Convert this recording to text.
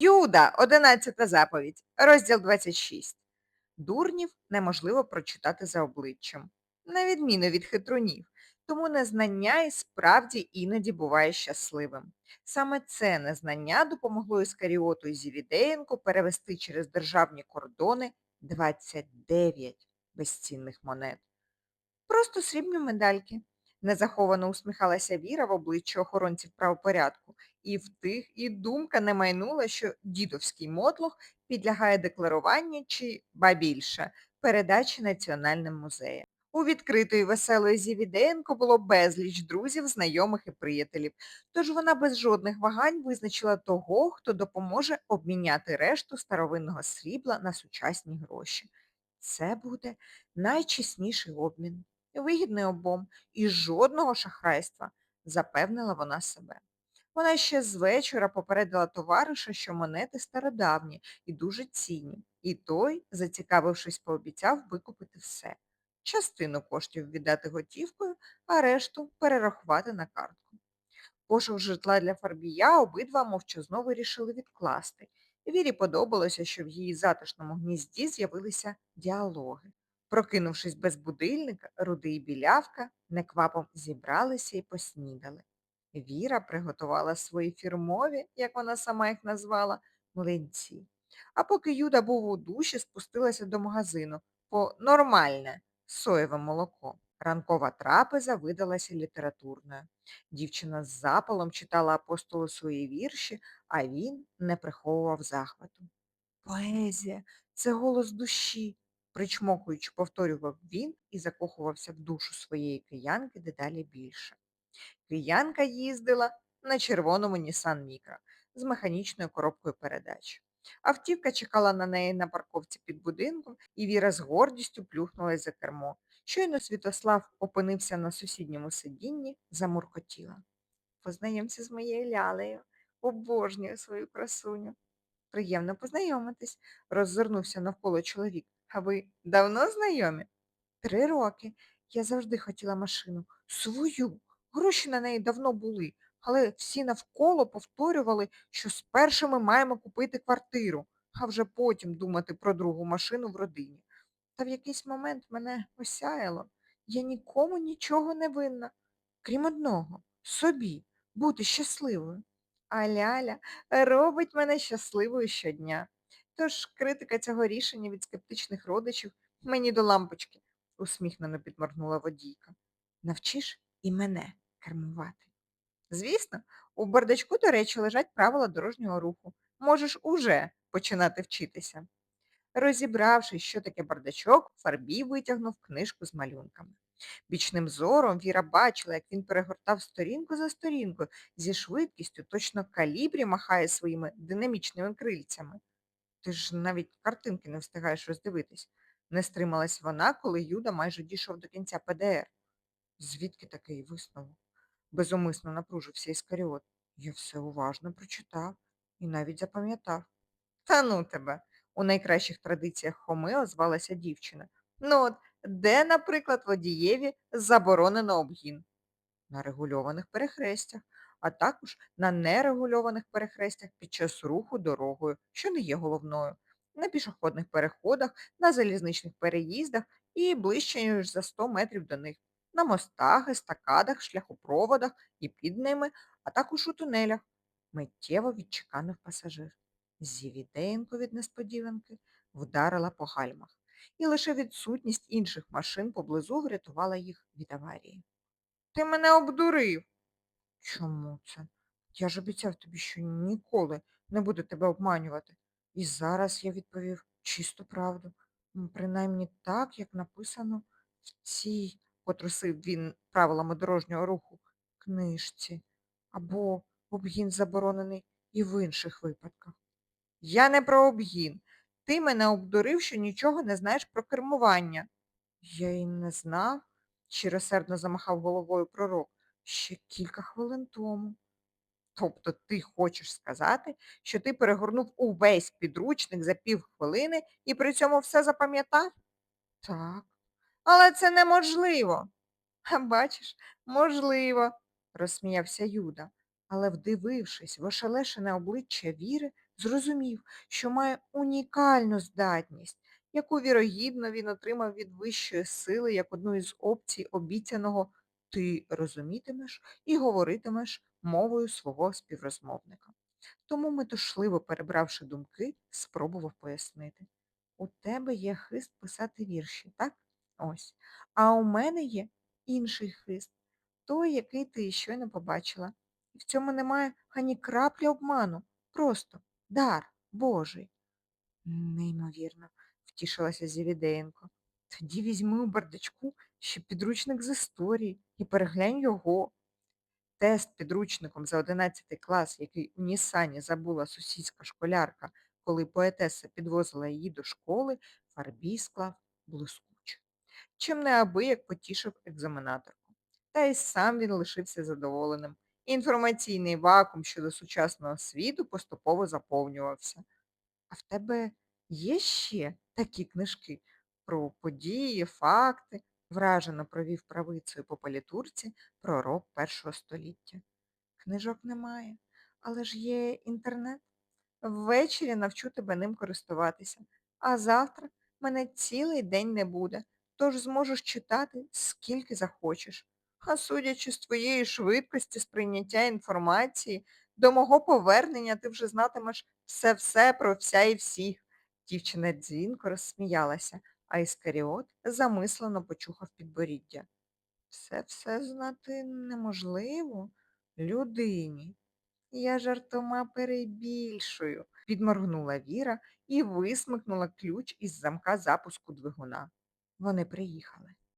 Юда, одинадцята заповідь, розділ 26. Дурнів неможливо прочитати за обличчям, на відміну від хитрунів, тому незнання і справді іноді буває щасливим. Саме це незнання допомогло Іскаріоту і Зівідеєнку перевести через державні кордони 29 безцінних монет. Просто срібні медальки. Незаховано усміхалася Віра в обличчя охоронців правопорядку, і в тих і думка не майнула, що дідовський мотлох підлягає декларуванню чи, ба більше, передачі національним музеям. У відкритої веселої Зівідеєнко було безліч друзів, знайомих і приятелів, тож вона без жодних вагань визначила того, хто допоможе обміняти решту старовинного срібла на сучасні гроші. Це буде найчесніший обмін вигідний обом і жодного шахрайства, запевнила вона себе. Вона ще з вечора попередила товариша, що монети стародавні і дуже цінні, і той, зацікавившись, пообіцяв викупити все. Частину коштів віддати готівкою, а решту перерахувати на картку. Пошук житла для Фарбія обидва мовчазно вирішили відкласти. Вірі подобалося, що в її затишному гнізді з'явилися діалоги. Прокинувшись без будильника, Руди і білявка неквапом зібралися і поснідали. Віра приготувала свої фірмові, як вона сама їх назвала, млинці. А поки Юда був у душі, спустилася до магазину по нормальне соєве молоко. Ранкова трапеза видалася літературною. Дівчина з запалом читала апостолу свої вірші, а він не приховував захвату. Поезія, це голос душі, причмокуючи, повторював він і закохувався в душу своєї киянки дедалі більше. Киянка їздила на червоному Нісан Мікро з механічною коробкою передач. Автівка чекала на неї на парковці під будинком, і Віра з гордістю плюхнулась за кермо. Щойно Святослав опинився на сусідньому сидінні, замуркотіла. Познайомся з моєю лялею, обожнюю свою красуню. Приємно познайомитись, роззирнувся навколо чоловік. А ви давно знайомі? Три роки. Я завжди хотіла машину. Свою. Гроші на неї давно були, але всі навколо повторювали, що спершу ми маємо купити квартиру, а вже потім думати про другу машину в родині. Та в якийсь момент мене осяяло. Я нікому нічого не винна, крім одного собі, бути щасливою. А Ляля робить мене щасливою щодня. Тож критика цього рішення від скептичних родичів мені до лампочки, усміхнено підморгнула водійка. Навчиш і мене кермувати. Звісно, у бардачку, до речі, лежать правила дорожнього руху. Можеш уже починати вчитися. Розібравшись, що таке бардачок, Фарбій витягнув книжку з малюнками. Бічним зором Віра бачила, як він перегортав сторінку за сторінкою зі швидкістю, точно калібрі махає своїми динамічними крильцями. Ти ж навіть картинки не встигаєш роздивитись. Не стрималась вона, коли Юда майже дійшов до кінця ПДР. Звідки такий висновок? Безумисно напружився Іскаріот. Я все уважно прочитав і навіть запам'ятав. Та ну тебе, у найкращих традиціях Хоми озвалася дівчина. Ну от, де, наприклад, водієві заборонено обгін? На регульованих перехрестях, а також на нерегульованих перехрестях під час руху дорогою, що не є головною, на пішохідних переходах, на залізничних переїздах і ближче, ніж за 100 метрів до них, на мостах, естакадах, шляхопроводах і під ними, а також у тунелях. Миттєво відчеканив пасажир. Зівідеєнко від несподіванки вдарила по гальмах, і лише відсутність інших машин поблизу врятувала їх від аварії. Ти мене обдурив. Чому це? Я ж обіцяв тобі, що ніколи не буду тебе обманювати. І зараз я відповів чисту правду. Принаймні так, як написано в цій, потрусив він правилами дорожнього руху, книжці. Або обгін заборонений і в інших випадках. Я не про обгін. Ти мене обдурив, що нічого не знаєш про кермування. Я й не знав, щиросердно замахав головою пророк, ще кілька хвилин тому. Тобто ти хочеш сказати, що ти перегорнув увесь підручник за півхвилини і при цьому все запам'ятав? Так. Але це неможливо. Бачиш, можливо, розсміявся Юда. Але, вдивившись в ошелешене обличчя Віри, зрозумів, що має унікальну здатність, яку, вірогідно, він отримав від вищої сили як одну із опцій обіцяного ти розумітимеш і говоритимеш мовою свого співрозмовника. Тому, метушливо перебравши думки, спробував пояснити. У тебе є хист писати вірші, так? Ось. А у мене є інший хист, той, який ти щойно побачила. І в цьому немає ані краплі обману. Просто дар Божий. Неймовірно, втішилася Зівідеєнко. Тоді візьми у бардачку ще підручник з історії і переглянь його. Тест підручником за 11 клас, який у Нісані забула сусідська школярка, коли поетеса підвозила її до школи, Фарбій склав блискуче. Чим неабияк потішив екзаменаторку. Та й сам він лишився задоволеним. Інформаційний вакуум щодо сучасного світу поступово заповнювався. А в тебе є ще такі книжки про події, факти, вражено провів правицею по палітурці пророк першого століття. Книжок немає, але ж є інтернет. Ввечері навчу тебе ним користуватися, а завтра мене цілий день не буде, тож зможеш читати скільки захочеш. А судячи з твоєї швидкості сприйняття інформації, до мого повернення ти вже знатимеш все-все про вся і всіх. Дівчина дзвінко розсміялася, а Іскаріот замислено почухав підборіддя. Все-все знати неможливо людині. Я жартома перебільшую, підморгнула Віра і висмикнула ключ із замка запуску двигуна. Вони приїхали.